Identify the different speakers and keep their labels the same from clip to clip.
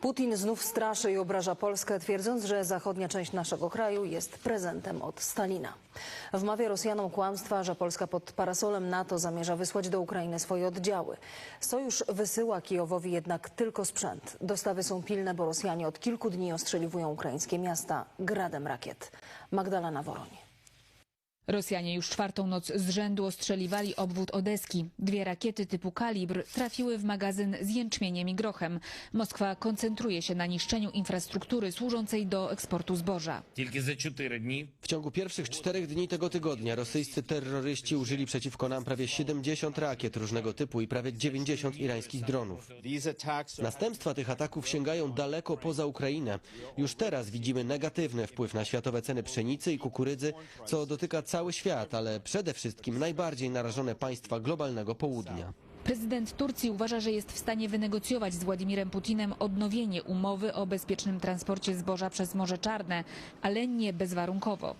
Speaker 1: Putin znów straszy i obraża Polskę, twierdząc, że zachodnia część naszego kraju jest prezentem od Stalina. Wmawia Rosjanom kłamstwa, że Polska pod parasolem NATO zamierza wysłać do Ukrainy swoje oddziały. Sojusz wysyła Kijowowi jednak tylko sprzęt. Dostawy są pilne, bo Rosjanie od kilku dni ostrzeliwują ukraińskie miasta gradem rakiet. Magdalena Woroń.
Speaker 2: Rosjanie już czwartą noc z rzędu ostrzeliwali obwód Odeski. Dwie rakiety typu kalibr trafiły w magazyn z jęczmieniem i grochem. Moskwa koncentruje się na niszczeniu infrastruktury służącej do eksportu zboża.
Speaker 3: W ciągu pierwszych czterech dni tego tygodnia rosyjscy terroryści użyli przeciwko nam prawie 70 rakiet różnego typu i prawie 90 irańskich dronów. Następstwa tych ataków sięgają daleko poza Ukrainę. Już teraz widzimy negatywny wpływ na światowe ceny pszenicy i kukurydzy, co dotyka całego cały świat, ale przede wszystkim najbardziej narażone państwa globalnego południa.
Speaker 2: Prezydent Turcji uważa, że jest w stanie wynegocjować z Władimirem Putinem odnowienie umowy o bezpiecznym transporcie zboża przez Morze Czarne, ale nie bezwarunkowo.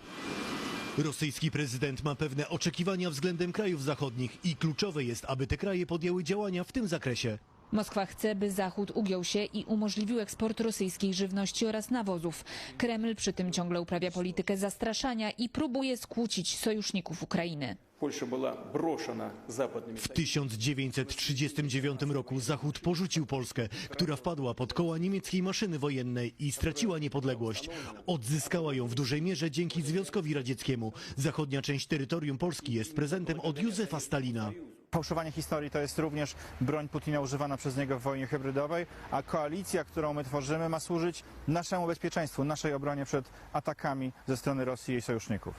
Speaker 4: Rosyjski prezydent ma pewne oczekiwania względem krajów zachodnich i kluczowe jest, aby te kraje podjęły działania w tym zakresie.
Speaker 2: Moskwa chce, by Zachód ugiął się i umożliwił eksport rosyjskiej żywności oraz nawozów. Kreml przy tym ciągle uprawia politykę zastraszania i próbuje skłócić sojuszników Ukrainy.
Speaker 4: W 1939 roku Zachód porzucił Polskę, która wpadła pod koła niemieckiej maszyny wojennej i straciła niepodległość. Odzyskała ją w dużej mierze dzięki Związkowi Radzieckiemu. Zachodnia część terytorium Polski jest prezentem od Józefa Stalina.
Speaker 5: Fałszowanie historii to jest również broń Putina używana przez niego w wojnie hybrydowej, a koalicja, którą my tworzymy, ma służyć naszemu bezpieczeństwu, naszej obronie przed atakami ze strony Rosji i jej sojuszników.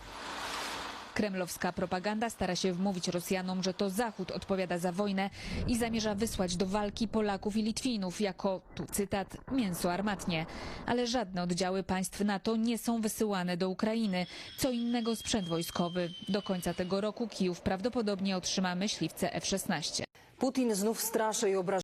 Speaker 2: Kremlowska propaganda stara się wmówić Rosjanom, że to Zachód odpowiada za wojnę i zamierza wysłać do walki Polaków i Litwinów jako, tu cytat, mięso armatnie. Ale żadne oddziały państw NATO nie są wysyłane do Ukrainy. Co innego sprzęt wojskowy. Do końca tego roku Kijów prawdopodobnie otrzyma myśliwce F-16.
Speaker 1: Putin znów straszy i obraża